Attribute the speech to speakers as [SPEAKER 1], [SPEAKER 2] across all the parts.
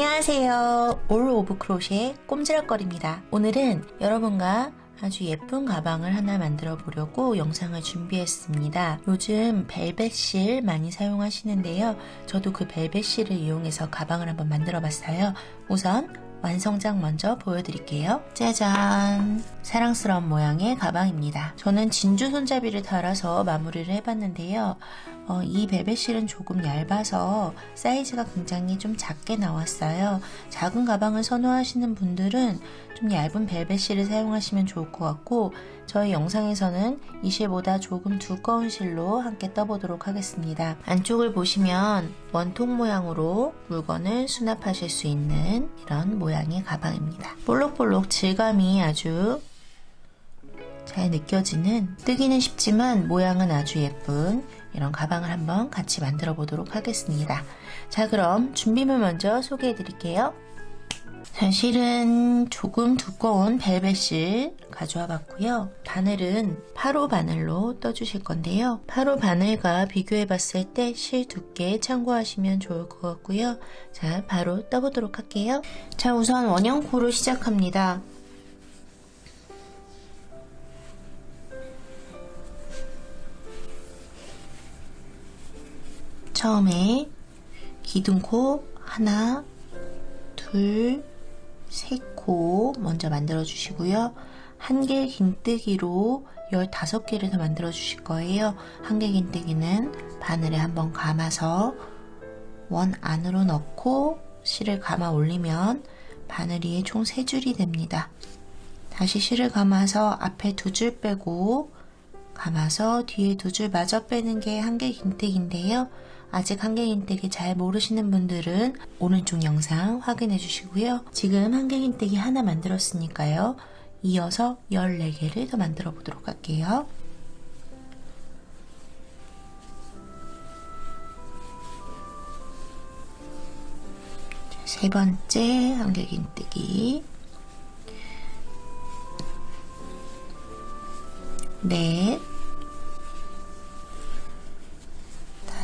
[SPEAKER 1] 안녕하세요. 올 오브 크로셰 꼼지락거립니다. 오늘은 여러분과 아주 예쁜 가방을 하나 만들어 보려고 영상을 준비했습니다. 요즘 벨벳 실 많이 사용하시는데요. 저도 그 벨벳 실을 이용해서 가방을 한번 만들어 봤어요. 우선 완성작 먼저 보여드릴게요. 짜잔! 사랑스러운 모양의 가방입니다. 저는 진주 손잡이를 달아서 마무리를 해봤는데요. 어, 이 벨벳 실은 조금 얇아서 사이즈가 굉장히 좀 작게 나왔어요. 작은 가방을 선호하시는 분들은 좀 얇은 벨벳 실을 사용하시면 좋을 것 같고 저희 영상에서는 이 실보다 조금 두꺼운 실로 함께 떠보도록 하겠습니다. 안쪽을 보시면 원통 모양으로 물건을 수납하실 수 있는 이런 모양 의 가방입니다. 볼록볼록 질감이 아주 잘 느껴지는 뜨기는 쉽지만 모양은 아주 예쁜 이런 가방을 한번 같이 만들어 보도록 하겠습니다. 자 그럼 준비물 먼저 소개해 드릴게요. 자, 실은 조금 두꺼운 벨벳을 가져와 봤고요. 바늘은 8호 바늘로 떠주실 건데요. 8호 바늘과 비교해 봤을 때 실 두께 참고하시면 좋을 것 같고요. 자, 바로 떠보도록 할게요. 자, 우선 원형 코로 시작합니다. 처음에 기둥코 하나, 둘, 세 코 먼저 만들어 주시고요. 한 개 긴뜨기로 15개를 더 만들어 주실 거예요. 한 개 긴뜨기는 바늘에 한번 감아서 원 안으로 넣고 실을 감아 올리면 바늘 위에 총 3줄이 됩니다. 다시 실을 감아서 앞에 두 줄 빼고 감아서 뒤에 두 줄 마저 빼는 게 한 개 긴뜨기인데요. 아직 한개긴뜨기 잘 모르시는 분들은 오른쪽 영상 확인해 주시고요. 지금 한개긴뜨기 하나 만들었으니까요. 이어서 14개를 더 만들어 보도록 할게요. 세 번째 한개긴뜨기 넷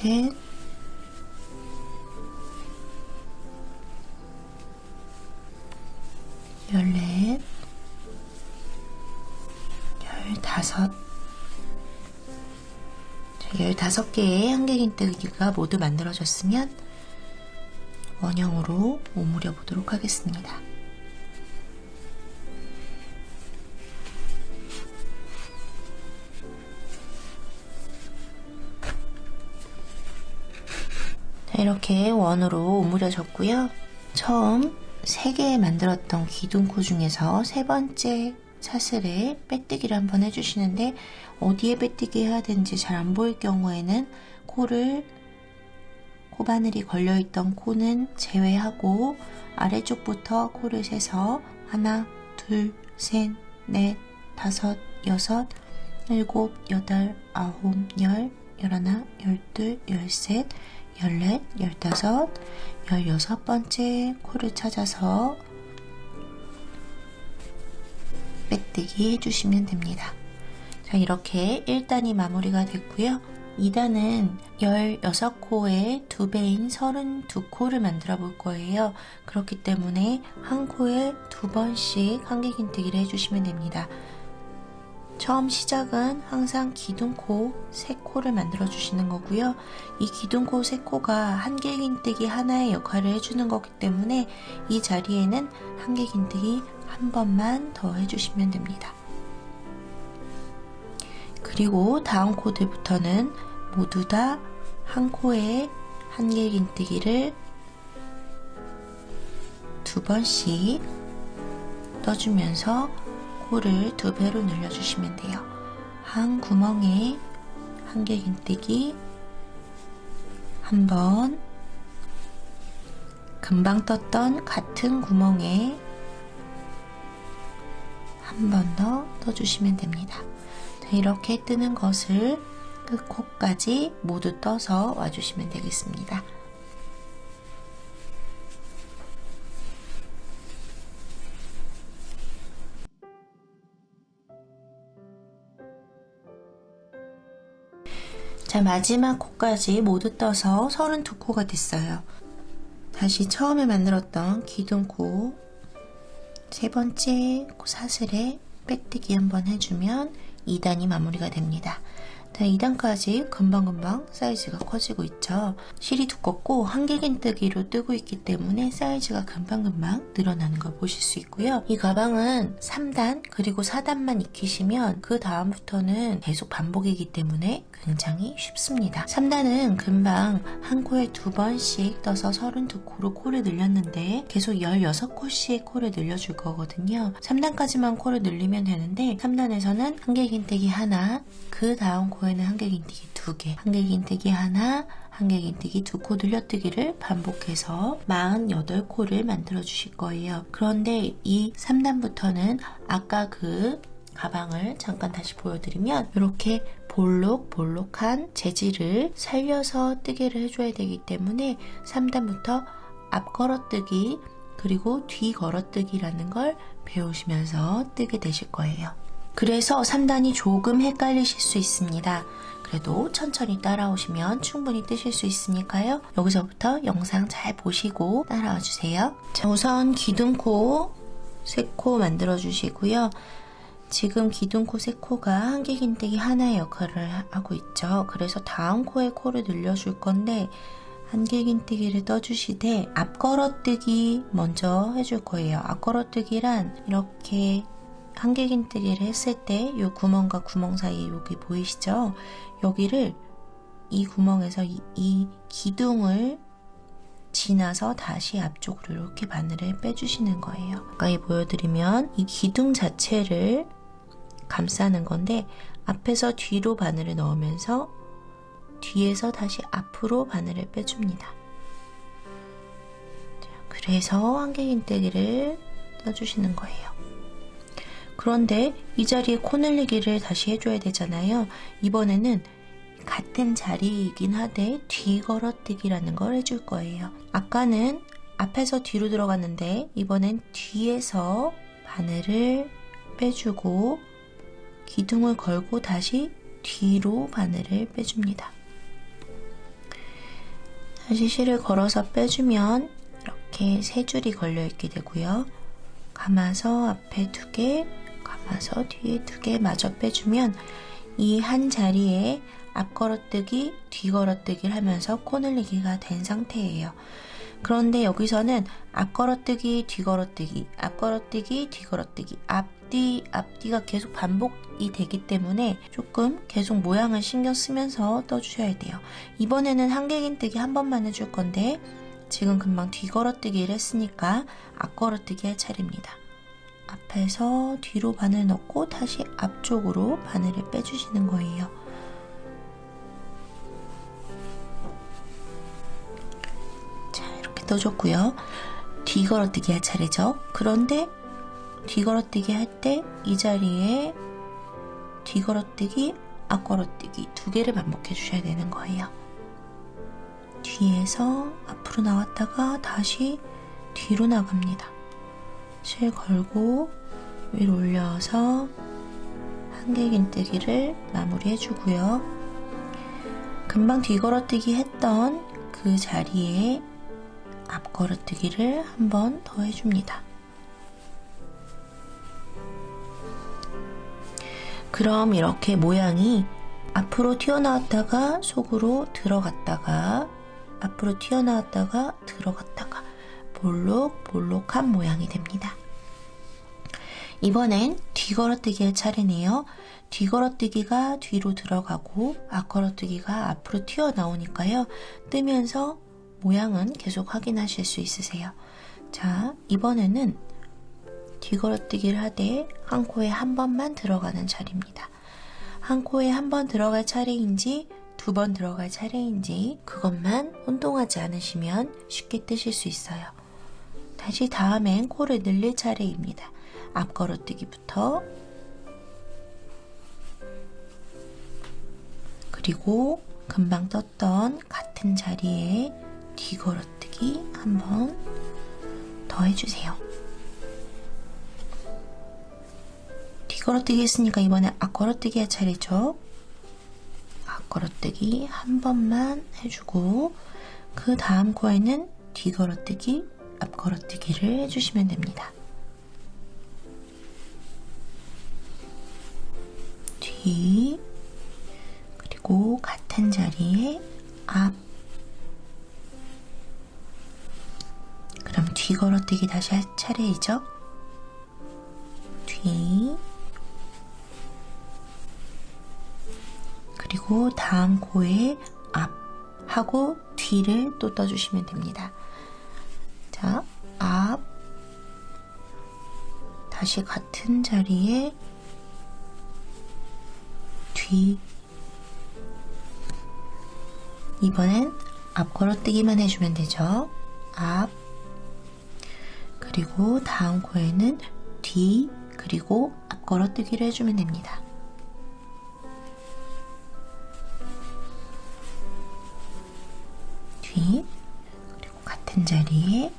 [SPEAKER 1] 셋, 열넷, 열다섯, 열다섯 개의 한길긴뜨기가 모두 만들어졌으면 원형으로 오므려 보도록 하겠습니다. 이렇게 원으로 오므려졌고요. 처음 3개 만들었던 기둥코 중에서 세 번째 사슬에 빼뜨기를 한번 해주시는데 어디에 빼뜨기 해야 되는지 잘 안 보일 경우에는 코를 코바늘이 걸려있던 코는 제외하고 아래쪽부터 코를 세서 하나, 둘, 셋, 넷, 다섯, 여섯, 일곱, 여덟, 아홉, 열, 열하나, 열둘, 열셋, 열넷, 열다섯, 열여섯 번째 코를 찾아서 빼뜨기 해주시면 됩니다. 자, 이렇게 1단이 마무리가 됐고요. 2단은 16코의 2배인 32코를 만들어 볼 거예요. 그렇기 때문에 한 코에 두 번씩 한길긴뜨기를 해주시면 됩니다. 처음 시작은 항상 기둥코 3코를 만들어 주시는 거고요. 이 기둥코 3코가 한길긴뜨기 하나의 역할을 해주는 거기 때문에 이 자리에는 한길긴뜨기 한 번만 더 해주시면 됩니다. 그리고 다음 코드부터는 모두 다 한 코에 한길긴뜨기를 두 번씩 떠주면서 코를 두 배로 늘려주시면 돼요. 한 구멍에 한길긴뜨기 한 번, 금방 떴던 같은 구멍에 한 번 더 떠주시면 됩니다. 자, 이렇게 뜨는 것을 끝코까지 모두 떠서 와주시면 되겠습니다. 자, 마지막 코까지 모두 떠서 32코가 됐어요. 다시 처음에 만들었던 기둥코 세 번째 코 사슬에 빼뜨기 한번 해주면 2단이 마무리가 됩니다. 자, 2단까지 금방금방 사이즈가 커지고 있죠. 실이 두껍고 한길긴뜨기로 뜨고 있기 때문에 사이즈가 금방금방 늘어나는 걸 보실 수 있고요. 이 가방은 3단 그리고 4단만 익히시면 그 다음부터는 계속 반복이기 때문에 굉장히 쉽습니다. 3단은 금방 한 코에 두 번씩 떠서 32코로 코를 늘렸는데 계속 16코씩 코를 늘려줄 거거든요. 3단까지만 코를 늘리면 되는데 3단에서는 한길긴뜨기 하나 그 다음 코에 는 한길긴뜨기 두 개, 한길긴뜨기 하나, 한길긴뜨기 두 코 늘려뜨기를 반복해서 48코를 만들어 주실 거예요. 그런데 이 3단부터는 아까 그 가방을 잠깐 다시 보여드리면 이렇게 볼록볼록한 재질을 살려서 뜨개를 해줘야 되기 때문에 3단부터 앞 걸어뜨기 그리고 뒤 걸어뜨기라는 걸 배우시면서 뜨게 되실 거예요. 그래서 3단이 조금 헷갈리실 수 있습니다. 그래도 천천히 따라오시면 충분히 뜨실 수 있으니까요. 여기서부터 영상 잘 보시고 따라와 주세요. 자, 우선 기둥코 3코 만들어 주시고요. 지금 기둥코 3코가 한길긴뜨기 하나의 역할을 하고 있죠. 그래서 다음 코에 코를 늘려줄 건데 한길긴뜨기를 떠주시되 앞걸어뜨기 먼저 해줄 거예요. 앞걸어뜨기란 이렇게 한길긴뜨기를 했을 때 이 구멍과 구멍 사이에 여기 보이시죠? 여기를 이 구멍에서 이, 이 기둥을 지나서 다시 앞쪽으로 이렇게 바늘을 빼주시는 거예요. 가까이 보여드리면 이 기둥 자체를 감싸는 건데 앞에서 뒤로 바늘을 넣으면서 뒤에서 다시 앞으로 바늘을 빼줍니다. 그래서 한길긴뜨기를 떠주시는 거예요. 그런데 이 자리에 코늘리기를 다시 해줘야 되잖아요. 이번에는 같은 자리이긴 하되 뒤걸어뜨기라는 걸 해줄 거예요. 아까는 앞에서 뒤로 들어갔는데 이번엔 뒤에서 바늘을 빼주고 기둥을 걸고 다시 뒤로 바늘을 빼줍니다. 다시 실을 걸어서 빼주면 이렇게 세 줄이 걸려 있게 되고요. 감아서 앞에 두 개, 감아서 뒤에 두 개 마저 빼주면 이 한 자리에 앞 걸어뜨기, 뒤 걸어뜨기를 하면서 코늘리기가 된 상태예요. 그런데 여기서는 앞 걸어뜨기, 뒤 걸어뜨기, 앞 걸어뜨기, 뒤 걸어뜨기, 앞뒤, 앞뒤가 계속 반복이 되기 때문에 조금 계속 모양을 신경 쓰면서 떠주셔야 돼요. 이번에는 한길긴뜨기 한 번만 해줄 건데 지금 금방 뒤 걸어뜨기를 했으니까 앞 걸어뜨기 할 차례입니다. 앞에서 뒤로 바늘 넣고 다시 앞쪽으로 바늘을 빼주시는 거예요. 자, 이렇게 떠줬고요. 뒤걸어뜨기 할 차례죠. 그런데 뒤걸어뜨기 할 때 이 자리에 뒤걸어뜨기, 앞걸어뜨기 두 개를 반복해 주셔야 되는 거예요. 뒤에서 앞으로 나왔다가 다시 뒤로 나갑니다. 실 걸고 위로 올려서 한길긴뜨기를 마무리해 주고요. 금방 뒤걸어뜨기 했던 그 자리에 앞걸어뜨기를 한 번 더 해줍니다. 그럼 이렇게 모양이 앞으로 튀어나왔다가 속으로 들어갔다가 앞으로 튀어나왔다가 들어갔다가 볼록볼록한 모양이 됩니다. 이번엔 뒤걸어뜨기 할 차례네요. 뒤걸어뜨기가 뒤로 들어가고 앞걸어뜨기가 앞으로 튀어나오니까요. 뜨면서 모양은 계속 확인하실 수 있으세요. 자, 이번에는 뒤걸어뜨기를 하되 한 코에 한 번만 들어가는 자리입니다. 한 코에 한 번 들어갈 차례인지 두 번 들어갈 차례인지 그것만 혼동하지 않으시면 쉽게 뜨실 수 있어요. 다시 다음엔 코를 늘릴 차례입니다. 앞 걸어뜨기부터 그리고 금방 떴던 같은 자리에 뒤 걸어뜨기 한 번 더 해주세요. 뒤 걸어뜨기 했으니까 이번에 앞 걸어뜨기 할 차례죠. 앞 걸어뜨기 한 번만 해주고 그 다음 코에는 뒤 걸어뜨기, 앞 걸어뜨기를 해주시면 됩니다. 뒤 그리고 같은 자리에 앞 그럼 뒤 걸어뜨기 다시 할 차례이죠? 뒤 그리고 다음 코에 앞 하고 뒤를 또 떠주시면 됩니다. 다시 같은 자리에 뒤 이번엔 앞 걸어뜨기만 해주면 되죠. 앞 그리고 다음 코에는 뒤 그리고 앞 걸어뜨기를 해주면 됩니다. 뒤 그리고 같은 자리에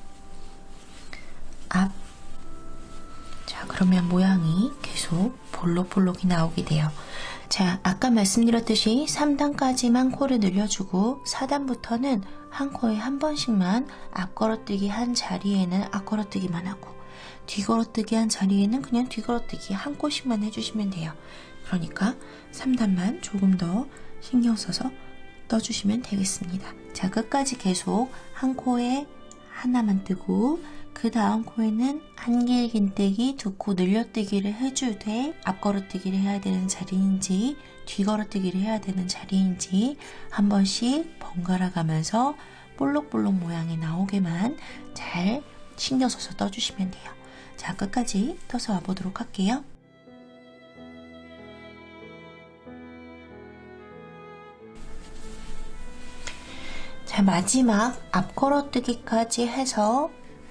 [SPEAKER 1] 모양이 계속 볼록볼록이 나오게 돼요. 자, 아까 말씀드렸듯이 3단까지만 코를 늘려주고 4단부터는 한 코에 한 번씩만 앞걸어뜨기 한 자리에는 앞걸어뜨기만 하고 뒤걸어뜨기 한 자리에는 그냥 뒤걸어뜨기 한 코씩만 해주시면 돼요. 그러니까 3단만 조금 더 신경 써서 떠주시면 되겠습니다. 자, 끝까지 계속 한 코에 하나만 뜨고 그 다음 코에는 한 길 긴뜨기 두 코 늘려뜨기를 해주되 앞걸어뜨기를 해야 되는 자리인지 뒤걸어뜨기를 해야 되는 자리인지 한 번씩 번갈아 가면서 볼록볼록 모양이 나오게만 잘 신경 써서 떠주시면 돼요. 자 끝까지 떠서 와보도록 할게요. 자 마지막 앞걸어뜨기까지 해서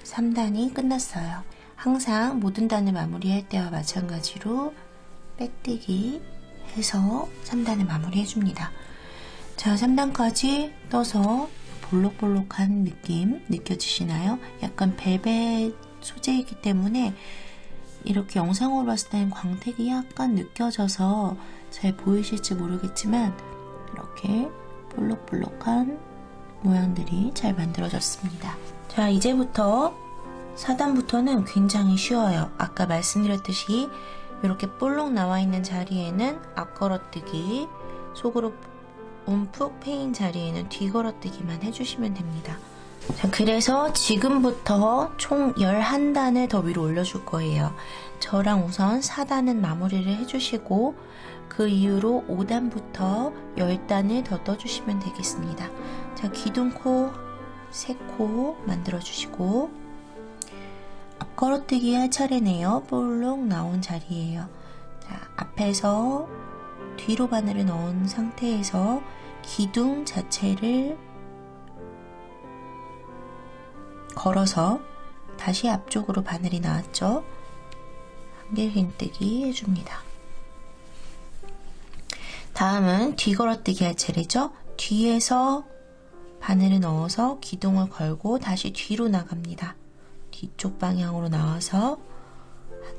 [SPEAKER 1] 3단이 끝났어요. 항상 모든 단을 마무리할 때와 마찬가지로 백뜨기 해서 3단을 마무리해 줍니다. 자, 3단까지 떠서 볼록볼록한 느낌 느껴지시나요? 약간 벨벳 소재이기 때문에 이렇게 영상으로 봤을 때는 광택이 약간 느껴져서 잘 보이실지 모르겠지만 이렇게 볼록볼록한 모양들이 잘 만들어졌습니다. 자, 이제부터 4단부터는 굉장히 쉬워요. 아까 말씀드렸듯이 이렇게 볼록 나와 있는 자리에는 앞걸어뜨기, 속으로 움푹 패인 자리에는 뒤걸어뜨기만 해주시면 됩니다. 자, 그래서 지금부터 총 11단을 더 위로 올려줄 거예요. 저랑 우선 4단은 마무리를 해주시고 그 이후로 5단부터 10단을 더 떠주시면 되겠습니다. 자, 기둥코 3코 만들어주시고 앞걸어뜨기 할 차례네요. 볼록 나온 자리예요. 자, 앞에서 뒤로 바늘을 넣은 상태에서 기둥 자체를 걸어서 다시 앞쪽으로 바늘이 나왔죠. 한길 긴뜨기 해줍니다. 다음은 뒤걸어뜨기 할 차례죠. 뒤에서 바늘을 넣어서 기둥을 걸고 다시 뒤로 나갑니다. 뒤쪽 방향으로 나와서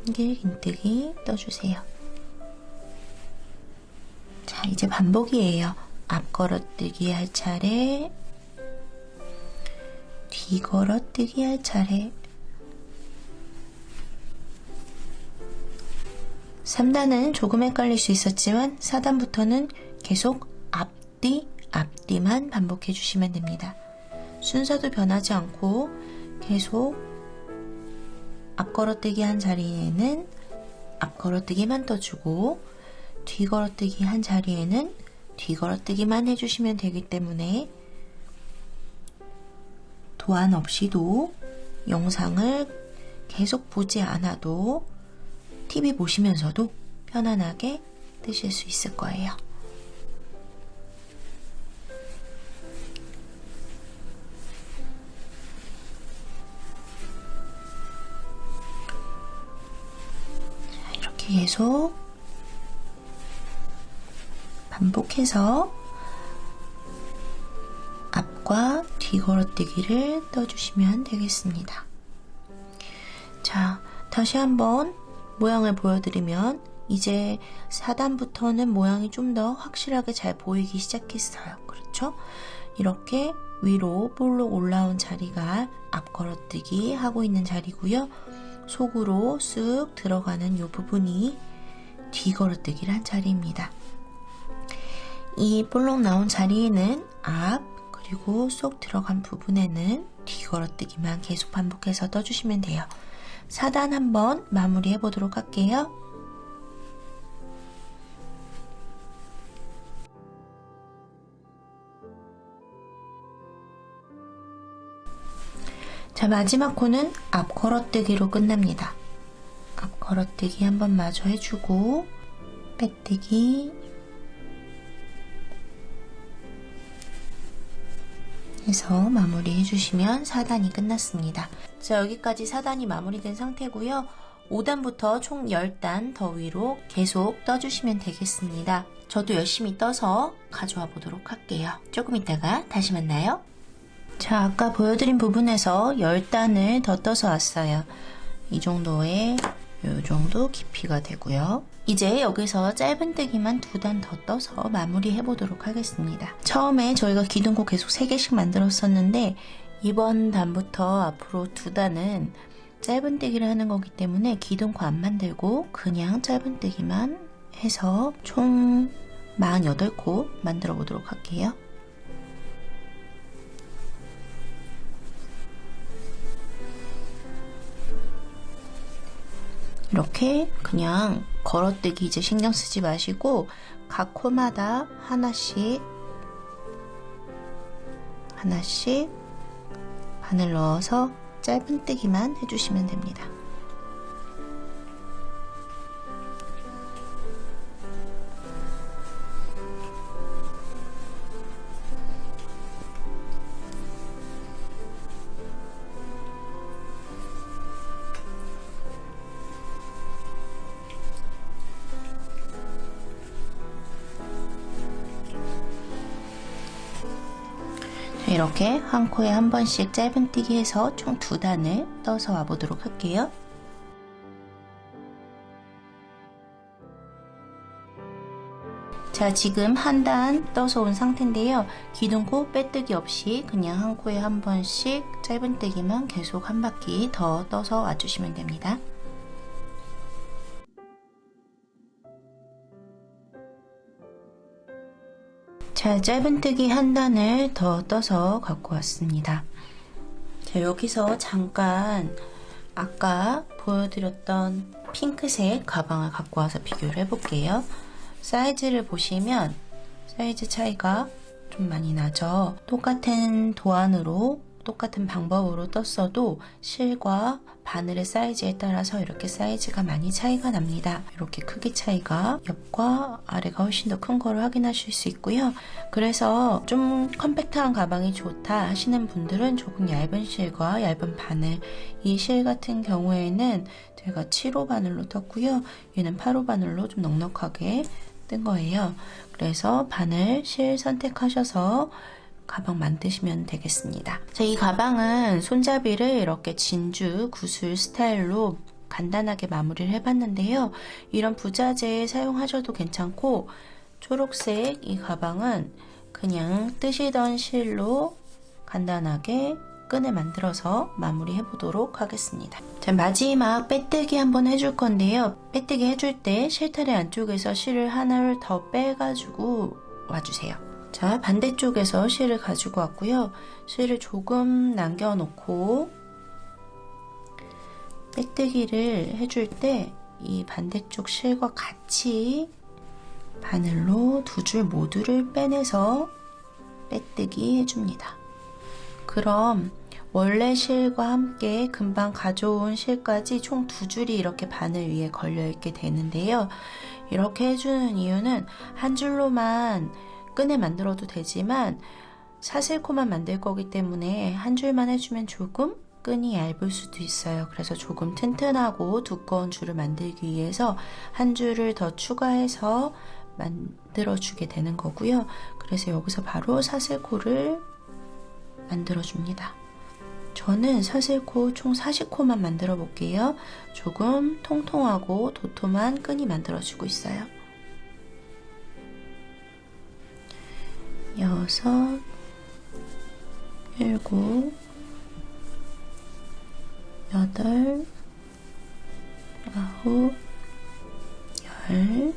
[SPEAKER 1] 한길 긴뜨기 떠주세요. 자, 이제 반복이에요. 앞 걸어뜨기 할 차례, 뒤 걸어뜨기 할 차례. 3단은 조금 헷갈릴 수 있었지만 4단부터는 계속 앞뒤, 앞뒤만 반복해 주시면 됩니다. 순서도 변하지 않고 계속 앞걸어뜨기 한 자리에는 앞걸어뜨기만 떠주고 뒤걸어뜨기 한 자리에는 뒤걸어뜨기만 해주시면 되기 때문에 도안 없이도 영상을 계속 보지 않아도 TV 보시면서도 편안하게 뜨실 수 있을 거예요. 계속 반복해서 앞과 뒤 걸어뜨기를 떠주시면 되겠습니다. 자, 다시 한번 모양을 보여드리면 이제 4단부터는 모양이 좀 더 확실하게 잘 보이기 시작했어요. 그렇죠? 이렇게 위로 볼록 올라온 자리가 앞 걸어뜨기 하고 있는 자리고요. 속으로 쑥 들어가는 이 부분이 뒤 걸어뜨기를 한 자리입니다. 이 볼록 나온 자리에는 앞 그리고 쏙 들어간 부분에는 뒤 걸어뜨기만 계속 반복해서 떠주시면 돼요. 4단 한번 마무리해 보도록 할게요. 자, 마지막 코는 앞 걸어뜨기로 끝납니다. 앞 걸어뜨기 한번 마저 해주고 빼뜨기 해서 마무리 해주시면 4단이 끝났습니다. 자, 여기까지 4단이 마무리된 상태고요. 5단부터 총 10단 더 위로 계속 떠주시면 되겠습니다. 저도 열심히 떠서 가져와 보도록 할게요. 조금 있다가 다시 만나요. 자, 아까 보여드린 부분에서 10단을 더 떠서 왔어요. 이 정도의 이 정도 깊이가 되고요. 이제 여기서 짧은뜨기만 두 단 더 떠서 마무리 해 보도록 하겠습니다. 처음에 저희가 기둥코 계속 3개씩 만들었었는데 이번 단부터 앞으로 두 단은 짧은뜨기를 하는 거기 때문에 기둥코 안 만들고 그냥 짧은뜨기만 해서 총 48코 만들어 보도록 할게요. 이렇게 그냥 걸어뜨기 이제 신경 쓰지 마시고 각 코마다 하나씩 하나씩 바늘 넣어서 짧은 뜨기만 해주시면 됩니다. 이렇게 한 코에 한 번씩 짧은뜨기 해서 총 두 단을 떠서 와보도록 할게요. 자 지금 한 단 떠서 온 상태인데요. 기둥코 빼뜨기 없이 그냥 한 코에 한 번씩 짧은뜨기만 계속 한 바퀴 더 떠서 와주시면 됩니다. 자, 짧은뜨기 한 단을 더 떠서 갖고 왔습니다. 자, 여기서 잠깐 아까 보여드렸던 핑크색 가방을 갖고 와서 비교를 해볼게요. 사이즈를 보시면 사이즈 차이가 좀 많이 나죠. 똑같은 도안으로 똑같은 방법으로 떴어도 실과 바늘의 사이즈에 따라서 이렇게 사이즈가 많이 차이가 납니다. 이렇게 크기 차이가 옆과 아래가 훨씬 더 큰 거를 확인하실 수 있고요. 그래서 좀 컴팩트한 가방이 좋다 하시는 분들은 조금 얇은 실과 얇은 바늘 이 실 같은 경우에는 제가 7호 바늘로 떴고요. 얘는 8호 바늘로 좀 넉넉하게 뜬 거예요. 그래서 바늘, 실 선택하셔서 가방 만드시면 되겠습니다. 자, 이 가방은 손잡이를 이렇게 진주 구슬 스타일로 간단하게 마무리를 해봤는데요. 이런 부자재 사용하셔도 괜찮고 초록색 이 가방은 그냥 뜨시던 실로 간단하게 끈을 만들어서 마무리 해 보도록 하겠습니다. 자, 마지막 빼뜨기 한번 해줄 건데요. 빼뜨기 해줄 때 실타래 안쪽에서 실을 하나를 더 빼가지고 와주세요. 자, 반대쪽에서 실을 가지고 왔고요. 실을 조금 남겨놓고 빼뜨기를 해줄 때 이 반대쪽 실과 같이 바늘로 두 줄 모두를 빼내서 빼뜨기 해줍니다. 그럼 원래 실과 함께 금방 가져온 실까지 총 두 줄이 이렇게 바늘 위에 걸려 있게 되는데요. 이렇게 해주는 이유는 한 줄로만 끈을 만들어도 되지만 사슬코만 만들 거기 때문에 한 줄만 해주면 조금 끈이 얇을 수도 있어요. 그래서 조금 튼튼하고 두꺼운 줄을 만들기 위해서 한 줄을 더 추가해서 만들어주게 되는 거고요. 그래서 여기서 바로 사슬코를 만들어줍니다. 저는 사슬코 총 40코만 만들어 볼게요. 조금 통통하고 도톰한 끈이 만들어지고 있어요. 여섯, 일곱, 여덟, 아홉, 열,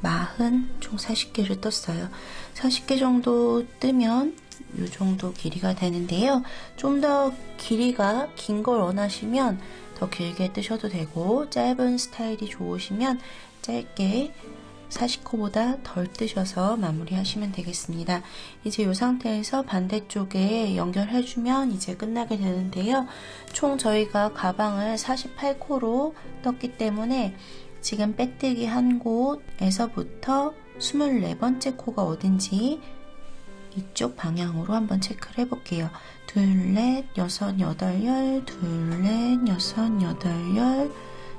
[SPEAKER 1] 마흔 총 40개를 떴어요. 40개 정도 뜨면 이 정도 길이가 되는데요. 좀 더 길이가 긴 걸 원하시면 더 길게 뜨셔도 되고 짧은 스타일이 좋으시면 짧게 40코보다 덜 뜨셔서 마무리하시면 되겠습니다. 이제 이 상태에서 반대쪽에 연결해주면 이제 끝나게 되는데요. 총 저희가 가방을 48코로 떴기 때문에 지금 빼뜨기 한 곳에서부터 24번째 코가 어딘지 이쪽 방향으로 한번 체크를 해볼게요. 둘, 넷, 여섯, 여덟, 열, 둘, 넷, 여섯, 여덟, 열,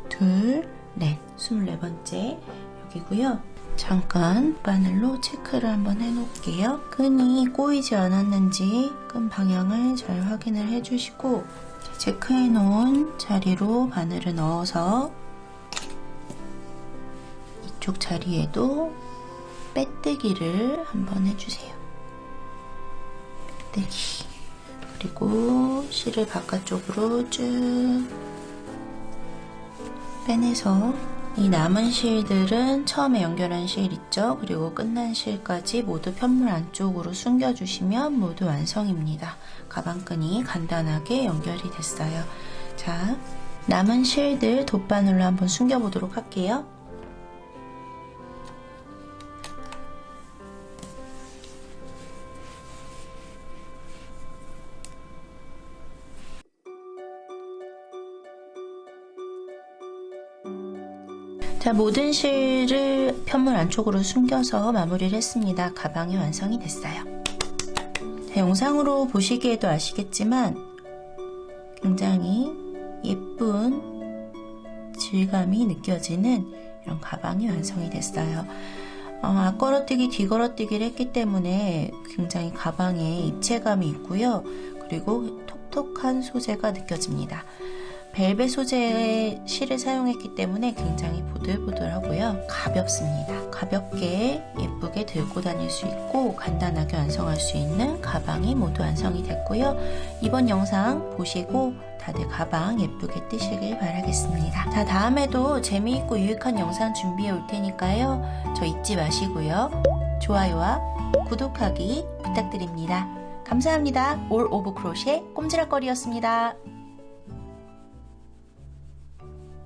[SPEAKER 1] 둘, 넷. 24번째 여기고요. 잠깐 바늘로 체크를 한번 해놓을게요. 끈이 꼬이지 않았는지 끈 방향을 잘 확인을 해주시고 체크해 놓은 자리로 바늘을 넣어서 이쪽 자리에도 빼뜨기를 한번 해주세요. 빼뜨기. 그리고 실을 바깥쪽으로 쭉 빼내서 이 남은 실들은 처음에 연결한 실 있죠? 그리고 끝난 실까지 모두 편물 안쪽으로 숨겨주시면 모두 완성입니다. 가방끈이 간단하게 연결이 됐어요. 자, 남은 실들 돗바늘로 한번 숨겨보도록 할게요. 자, 모든 실을 편물 안쪽으로 숨겨서 마무리를 했습니다. 가방이 완성이 됐어요. 자, 영상으로 보시기에도 아시겠지만 굉장히 예쁜 질감이 느껴지는 이런 가방이 완성이 됐어요. 어, 앞걸어뛰기, 뒤걸어뛰기를 했기 때문에 굉장히 가방에 입체감이 있고요. 그리고 톡톡한 소재가 느껴집니다. 벨벳 소재의 실을 사용했기 때문에 굉장히 보들보들하고요. 가볍습니다. 가볍게 예쁘게 들고 다닐 수 있고 간단하게 완성할 수 있는 가방이 모두 완성이 됐고요. 이번 영상 보시고 다들 가방 예쁘게 뜨시길 바라겠습니다. 자, 다음에도 재미있고 유익한 영상 준비해 올 테니까요. 저 잊지 마시고요. 좋아요와 구독하기 부탁드립니다. 감사합니다. 올 오브 크로셰 꼼지락거리였습니다.